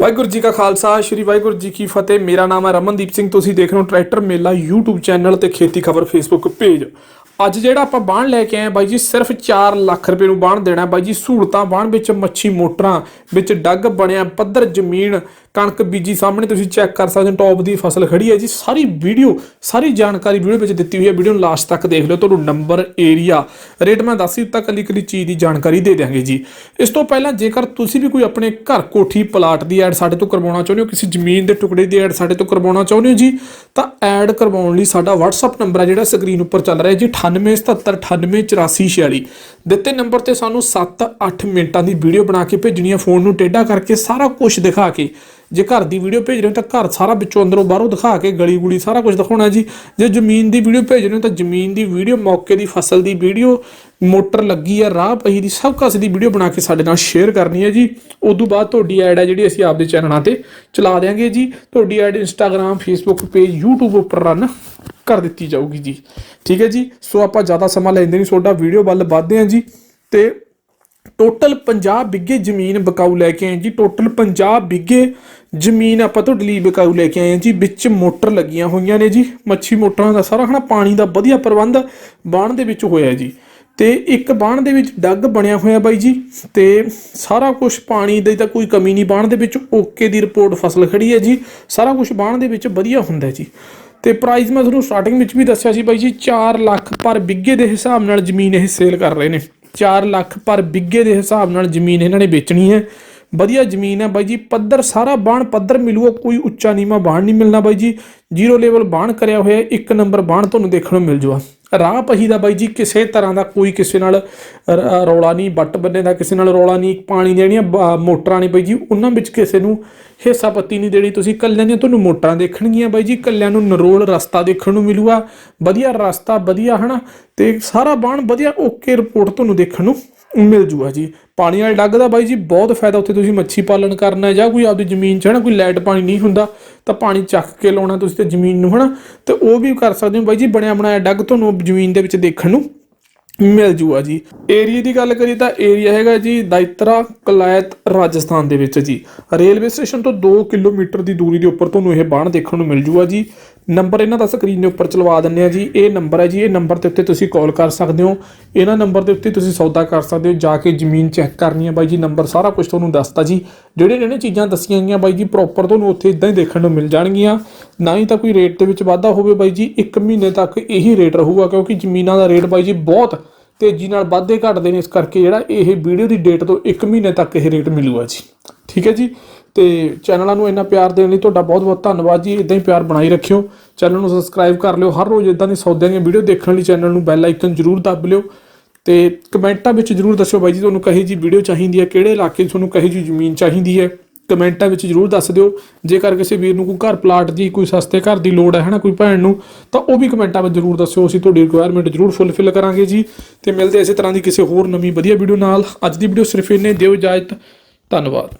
ਵਾਹਿਗੁਰੂ ਜੀ ਕਾ ਖਾਲਸਾ, ਸ੍ਰੀ ਵਾਹਿਗੁਰੂ ਜੀ ਕੀ ਫਤਿਹ। ਮੇਰਾ ਨਾਮ ਹੈ ਰਮਨਦੀਪ ਸਿੰਘ। ਤੁਸੀਂ ਦੇਖ ਰਹੇ ਹੋ ਟਰੈਕਟਰ ਮੇਲਾ YouTube ਚੈਨਲ ਤੇ ਖੇਤੀ ਖਬਰ Facebook ਪੇਜ। ਅੱਜ ਜਿਹੜਾ ਆਪਾਂ ਬਾਣ ਲੈ ਕੇ ਆਏ ਬਾਈ ਜੀ, ਸਿਰਫ 4 ਲੱਖ ਰੁਪਏ ਨੂੰ ਬਾਣ ਦੇਣਾ ਬਾਈ ਜੀ, ਸਹੂਲਤਾਂ ਬਾਣ ਵਿੱਚ ਮੱਛੀ, ਮੋਟਰਾਂ, ਵਿੱਚ ਡੱਗ ਬਣਿਆ, ਪੱਧਰ, ਜ਼ਮੀਨ, ਕਣਕ, ਬੀਜੀ ਸਾਹਮਣੇ ਤੁਸੀਂ ਚੈੱਕ ਕਰ ਸਕਦੇ ਹੋ ਟੌਪ ਦੀ ਫਸਲ ਖੜੀ ਹੈ ਜੀ। ਸਾਰੀ ਵੀਡੀਓ, ਸਾਰੀ ਜਾਣਕਾਰੀ ਵੀਡੀਓ ਵਿੱਚ ਦਿੱਤੀ ਹੋਈ ਹੈ। ਵੀਡੀਓ ਨੂੰ ਲਾਸਟ ਤੱਕ ਦੇਖ ਲਿਓ, ਤੁਹਾਨੂੰ ਨੰਬਰ ਏਰੀਆ ਰੇਟ ਮੈਂ ਦੱਸ ਹੀ ਦਿੱਤਾ, ਕੱਲੀ ਕੱਲੀ ਚੀਜ਼ ਦੀ ਜਾਣਕਾਰੀ ਦੇ ਦਿਆਂਗੇ ਜੀ। ਇਸ ਤੋਂ ਪਹਿਲਾਂ ਜੇਕਰ ਤੁਸੀਂ ਵੀ ਕੋਈ ਆਪਣੇ ਘਰ ਕੋਠੀ ਪਲਾਟ ਦੀ ਐਡ ਸਾਡੇ ਤੋਂ ਕਰਵਾਉਣਾ ਚਾਹੁੰਦੇ ਹੋ, ਕਿਸੇ ਜ਼ਮੀਨ ਦੇ ਟੁਕੜੇ ਦੀ ਐਡ ਸਾਡੇ ਤੋਂ ਕਰਵਾਉਣਾ ਚਾਹੁੰਦੇ ਹੋ ਜੀ, ਤਾਂ ਐਡ ਕਰਵਾਉਣ ਲਈ ਸਾਡਾ WhatsApp ਨੰਬਰ ਹੈ ਜਿਹੜਾ ਸਕਰੀਨ ਉੱਪਰ ਚੱਲ ਰਿਹਾ ਹੈ ਜੀ 9877988446 ਦਿੱਤੇ ਨੰਬਰ ਤੇ ਸਾਨੂੰ 7-8 ਮਿੰਟਾਂ ਦੀ ਵੀਡੀਓ ਬਣਾ ਕੇ ਭੇਜਣੀ ਹੈ ਫੋਨ ਨੂੰ ਟੇਢਾ ਕਰਕੇ ਸਾਰਾ ਕੁਝ ਦਿਖਾ ਕੇ ਜੇ ਘਰ ਦੀ ਵੀਡੀਓ ਭੇਜ ਰਹੇ ਹੋ ਤਾਂ ਘਰ ਸਾਰਾ ਵਿੱਚੋਂ ਅੰਦਰੋਂ ਬਾਹਰੋਂ ਦਿਖਾ ਕੇ ਗਲੀ ਗੁਲੀ ਸਾਰਾ ਕੁਝ ਦਿਖਾਉਣਾ ਜੀ। ਜੇ ਜ਼ਮੀਨ ਦੀ ਵੀਡੀਓ ਭੇਜ ਰਹੇ ਹੋ ਤਾਂ ਜ਼ਮੀਨ ਦੀ ਵੀਡੀਓ ਮੌਕੇ ਦੀ ਫਸਲ ਦੀ ਵੀਡੀਓ ਮੋਟਰ ਲੱਗੀ ਹੈ ਰਾਹ ਪਹੀ ਦੀ, ਸਭ ਕੁਝ ਦੀ ਵੀਡੀਓ ਬਣਾ ਕੇ ਸਾਡੇ ਨਾਲ ਸ਼ੇਅਰ ਕਰਨੀ ਹੈ ਜੀ। ਉਦੋਂ ਬਾਅਦ ਤੁਹਾਡੀ ਐਡ ਹੈ ਜਿਹੜੀ ਅਸੀਂ ਆਪਦੇ ਚੈਨਲਾਂ ਤੇ ਚਲਾ ਦਿਆਂਗੇ ਜੀ। ਤੁਹਾਡੀ ad Instagram Facebook page YouTube ਉੱਪਰ ਰਨ ਕਰ ਦਿੱਤੀ ਜਾਊਗੀ ਜੀ। ਠੀਕ ਹੈ ਜੀ? ਸੋ ਆਪਾਂ ਜ਼ਿਆਦਾ ਸਮਾਂ ਲੈਂਦੇ ਨਹੀਂ, ਤੁਹਾਡਾ ਵੀਡੀਓ ਵੱਲ ਵੱਧਦੇ ਹਾਂ ਜੀ। ਤੇ ਟੋਟਲ 50 ਬਿੱਗੇ ਜ਼ਮੀਨ ਬਕਾਊ ਲੈ ਕੇ ਆਏ ਜੀ। ਟੋਟਲ 50 ਬਿੱਗੇ ਜ਼ਮੀਨ ਆਪਾਂ ਤੁਹਾਡੇ ਲਈ ਬਕਾਊ ਲੈ ਕੇ ਆਏ ਜੀ। ਵਿੱਚ ਮੋਟਰ ਲੱਗੀਆਂ ਹੋਈਆਂ ਨੇ ਜੀ। ਮੱਛੀ ਮੋਟਰਾਂ ਦਾ ਸਾਰਾ ਹਨਾ ਪਾਣੀ ਦਾ ਵਧੀਆ ਪ੍ਰਬੰਧ ਬਾਣ ਦੇ ਵਿੱਚ ਹੋਇਆ ਜੀ। ਤੇ ਇੱਕ ਬਾਣ ਦੇ ਵਿੱਚ ਡੱਗ ਬਣਿਆ ਹੋਇਆ ਬਾਈ ਜੀ। ਤੇ ਸਾਰਾ ਕੁਝ ਪਾਣੀ ਦੀ ਤਾਂ ਕੋਈ ਕਮੀ ਨਹੀਂ ਬਾਣ ਦੇ ਵਿੱਚ। ਓਕੇ ਦੀ ਰਿਪੋਰਟ ਫਸਲ ਖੜੀ ਹੈ ਜੀ। ਸਾਰਾ ਕੁਝ ਬਾਣ ਦੇ ਵਿੱਚ ਵਧੀਆ ਹੁੰਦਾ ਜੀ। ਤੇ ਪ੍ਰਾਈਸ ਮੈਂ ਤੁਹਾਨੂੰ ਸਟਾਰਟਿੰਗ ਵਿੱਚ ਵੀ ਦੱਸਿਆ ਸੀ ਬਾਈ ਜੀ। 4 ਲੱਖ ਪਰ ਬਿੱਗੇ ਦੇ ਹਿਸਾਬ ਨਾਲ ਜ਼ਮੀਨ ਇਹ ਸੇਲ ਕਰ ਰਹੇ ਨੇ। 4 ਲੱਖ ਪਰ ਬਿੱਗੇ ਦੇ ਹਿਸਾਬ ਨਾਲ ਜ਼ਮੀਨ ਇਹਨਾਂ ਨੇ ਵੇਚਣੀ ਹੈ। ਵਧੀਆ ਜ਼ਮੀਨ ਹੈ ਬਾਈ ਜੀ। ਪੱਧਰ ਸਾਰਾ ਬਾਣ ਪੱਧਰ ਮਿਲੂਗਾ, ਕੋਈ ਉੱਚਾ ਨੀਵਾਂ ਬਾਣ ਨਹੀਂ ਮਿਲਣਾ ਬਾਈ ਜੀ। ਜ਼ੀਰੋ ਲੈਵਲ ਬਾਣ ਕਰਿਆ ਹੋਇਆ ਇੱਕ ਨੰਬਰ ਬਾਣ ਤੁਹਾਨੂੰ ਦੇਖਣ ਨੂੰ ਮਿਲ ਜੂਗਾ। ਰਾਹ ਪਹੀ ਦਾ ਬਾਈ ਜੀ, ਕਿਸੇ ਤਰ੍ਹਾਂ ਦਾ ਕੋਈ ਕਿਸੇ ਨਾਲ ਰੌਲਾ ਨਹੀਂ ਬੱਟ ਬੰਨੇ ਦਾ ਕਿਸੇ ਨਾਲ ਰੌਲਾ ਨਹੀਂ, ਪਾਣੀ ਦੀਆਂ ਜਿਹੜੀਆਂ ਮੋਟਰਾਂ ਨੇ ਬਾਈ ਜੀ, ਉਹਨਾਂ ਵਿੱਚ ਕਿਸੇ ਨੂੰ ਹਿੱਸਾ ਪੱਤੀ ਨਹੀਂ ਦੇਣੀ। ਤੁਸੀਂ ਕੱਲਿਆਂ ਦੀਆਂ ਤੁਹਾਨੂੰ ਮੋਟਰਾਂ ਦੇਖਣਗੀਆਂ ਬਾਈ ਜੀ ਕੱਲਿਆਂ ਨੂੰ ਨਰੋਲ ਰਸਤਾ ਦੇਖਣ ਨੂੰ ਮਿਲੂਗਾ। ਵਧੀਆ ਰਸਤਾ, ਵਧੀਆ, ਹਨਾ? ਤੇ ਸਾਰਾ ਬਾਣ ਵਧੀਆ ਓਕੇ ਰਿਪੋਰਟ ਤੁਹਾਨੂੰ ਦੇਖਣ ਨੂੰ ਮਿਲ ਜੂਗਾ ਜੀ। ਪਾਣੀ ਵਾਲੇ ਡੱਗ ਦਾ ਬਾਈ ਜੀ ਬਹੁਤ ਫਾਇਦਾ ਉੱਥੇ ਤੁਸੀਂ ਮੱਛੀ ਪਾਲਣ ਕਰਨਾ ਜਾਂ ਕੋਈ ਆਪਦੀ ਜ਼ਮੀਨ 'ਚ ਹੈ ਨਾ, ਕੋਈ ਲਾਈਟ ਪਾਣੀ ਨਹੀਂ ਹੁੰਦਾ, ਤਾਂ ਪਾਣੀ ਚੱਕ ਕੇ ਲਾਉਣਾ ਤੁਸੀਂ ਤੇ ਜ਼ਮੀਨ ਨੂੰ, ਹਨਾ? ਤੇ ਉਹ ਵੀ ਕਰ ਸਕਦੇ ਹੋ। ਬਾਈ ਜੀ ਬਣਿਆ ਬਣਾਇਆ ਡੱਗ ਤੁਹਾਨੂੰ ਜ਼ਮੀਨ ਦੇ ਵਿੱਚ ਦੇਖਣ ਨੂੰ ਮਿਲ ਜੂਗਾ ਜੀ। ਏਰੀਆ ਦੀ ਗੱਲ ਕਰੀ ਤਾਂ ਏਰੀਆ ਹੈਗਾ ਜੀ ਦਾਇਤਰਾ ਕਲਾਇਤ ਰਾਜਸਥਾਨ ਦੇ ਵਿੱਚ ਜੀ। ਰੇਲਵੇ ਸਟੇਸ਼ਨ ਤੋਂ 2 ਕਿਲੋਮੀਟਰ ਦੀ ਦੂਰੀ ਦੇ ਉੱਪਰ ਤੁਹਾਨੂੰ ਇਹ ਬਾਣ ਦੇਖਣ ਨੂੰ ਮਿਲ ਜੂਗਾ ਜੀ। ਨੰਬਰ ਇਹਨਾਂ ਦਾ ਸਕਰੀਨ ਦੇ ਉੱਪਰ ਚਲਵਾ ਦਿੰਨੇ ਆ ਜੀ। ਇਹ ਨੰਬਰ ਹੈ ਜੀ, ਇਹ ਨੰਬਰ ਦੇ ਉੱਤੇ ਤੁਸੀਂ ਕਾਲ ਕਰ ਸਕਦੇ ਹੋ। ਇਹਨਾਂ ਨੰਬਰ ਦੇ ਉੱਤੇ ਤੁਸੀਂ ਸੌਦਾ ਕਰ ਸਕਦੇ ਹੋ, ਜਾ ਕੇ ਜ਼ਮੀਨ ਚੈੱਕ ਕਰਨੀ ਹੈ ਬਾਈ ਜੀ। ਨੰਬਰ ਸਾਰਾ ਕੁਝ ਤੁਹਾਨੂੰ ਦੱਸਤਾ ਜੀ। ਜਿਹੜੇ ਇਹਨੇ ਚੀਜ਼ਾਂ ਦੱਸੀਆਂ ਗਈਆਂ ਬਾਈ ਜੀ ਪ੍ਰੋਪਰ ਤੁਹਾਨੂੰ ਉੱਥੇ ਇਦਾਂ ਹੀ ਦੇਖਣ ਨੂੰ ਮਿਲ ਜਾਣਗੀਆਂ। ਨਾ ਹੀ ਤਾਂ ਕੋਈ ਰੇਟ ਦੇ ਵਿੱਚ ਵਾਧਾ ਹੋਵੇ ਬਾਈ ਜੀ 1 ਮਹੀਨੇ ਤੱਕ ਇਹੀ ਰੇਟ ਰਹੂਗਾ, ਕਿਉਂਕਿ ਜ਼ਮੀਨਾਂ ਦਾ ਰੇਟ ਬਾਈ ਜੀ ਬਹੁਤ ਤੇਜ਼ੀ ਨਾਲ ਵਾਧੇ ਘਟਦੇ ਨੇ ਇਸ ਕਰਕੇ ਜਿਹੜਾ ਇਹ ਵੀਡੀਓ ਦੀ ਡੇਟ ਤੋਂ 1 ਮਹੀਨੇ ਤੱਕ ਇਹ ਰੇਟ ਮਿਲੂਗਾ ਜੀ। ਠੀਕ ਹੈ ਜੀ? ਤੇ ਚੈਨਲਾਂ ਨੂੰ ਇੰਨਾ ਪਿਆਰ ਦੇਣ ਲਈ ਤੁਹਾਡਾ ਬਹੁਤ ਬਹੁਤ ਧੰਨਵਾਦ ਜੀ। ਇਦਾਂ ਹੀ ਪਿਆਰ ਬਣਾਈ ਰੱਖਿਓ। ਚੈਨਲ ਨੂੰ ਸਬਸਕ੍ਰਾਈਬ ਕਰ ਲਿਓ। ਹਰ ਰੋਜ਼ ਇਦਾਂ ਦੀ ਸੌਦਿਆਂ ਦੀਆਂ ਵੀਡੀਓ ਦੇਖਣ ਲਈ ਚੈਨਲ ਨੂੰ ਬੈਲ ਆਈਕਨ ਜ਼ਰੂਰ ਦੱਬ ਲਿਓ। ਤੇ ਕਮੈਂਟਾਂ ਵਿੱਚ ਜ਼ਰੂਰ ਦੱਸਿਓ ਬਾਈ ਜੀ, ਤੁਹਾਨੂੰ ਕਹੀ ਜੀ ਵੀਡੀਓ ਚਾਹੀਦੀ ਹੈ, ਕਿਹੜੇ ਇਲਾਕੇ 'ਚ ਤੁਹਾਨੂੰ ਕਹੀ ਜੀ ਜ਼ਮੀਨ ਚਾਹੀਦੀ ਹੈ। ਕਮੈਂਟਾਂ ਵਿੱਚ ਜ਼ਰੂਰ ਦੱਸ ਦਿਓ। ਜੇਕਰ ਕਿਸੇ ਵੀਰ ਨੂੰ ਕੋਈ ਘਰ ਪਲਾਟ ਦੀ ਕੋਈ ਸਸਤੇ ਘਰ ਦੀ ਲੋੜ ਹੈ ਹਨਾ ਕੋਈ ਭੈਣ ਨੂੰ, ਤਾਂ ਉਹ ਵੀ ਕਮੈਂਟਾਂ ਵਿੱਚ ਜ਼ਰੂਰ ਦੱਸਿਓ। ਅਸੀਂ ਤੁਹਾਡੀ ਰਿਕੁਆਇਰਮੈਂਟ ਜ਼ਰੂਰ ਫੁੱਲਫਿਲ ਕਰਾਂਗੇ ਜੀ। ਤੇ ਮਿਲਦੇ ਇਸੇ ਤਰ੍ਹਾਂ ਦੀ ਕਿਸੇ ਹੋਰ ਨਵੀਂ ਵਧੀਆ ਵੀਡੀਓ ਨਾਲ। ਅੱਜ ਦੀ ਵੀਡੀਓ ਸਿਰਫ ਇੰਨੇ, ਦਿਓ ਇਜਾਜ਼ਤ। ਧੰਨਵਾਦ।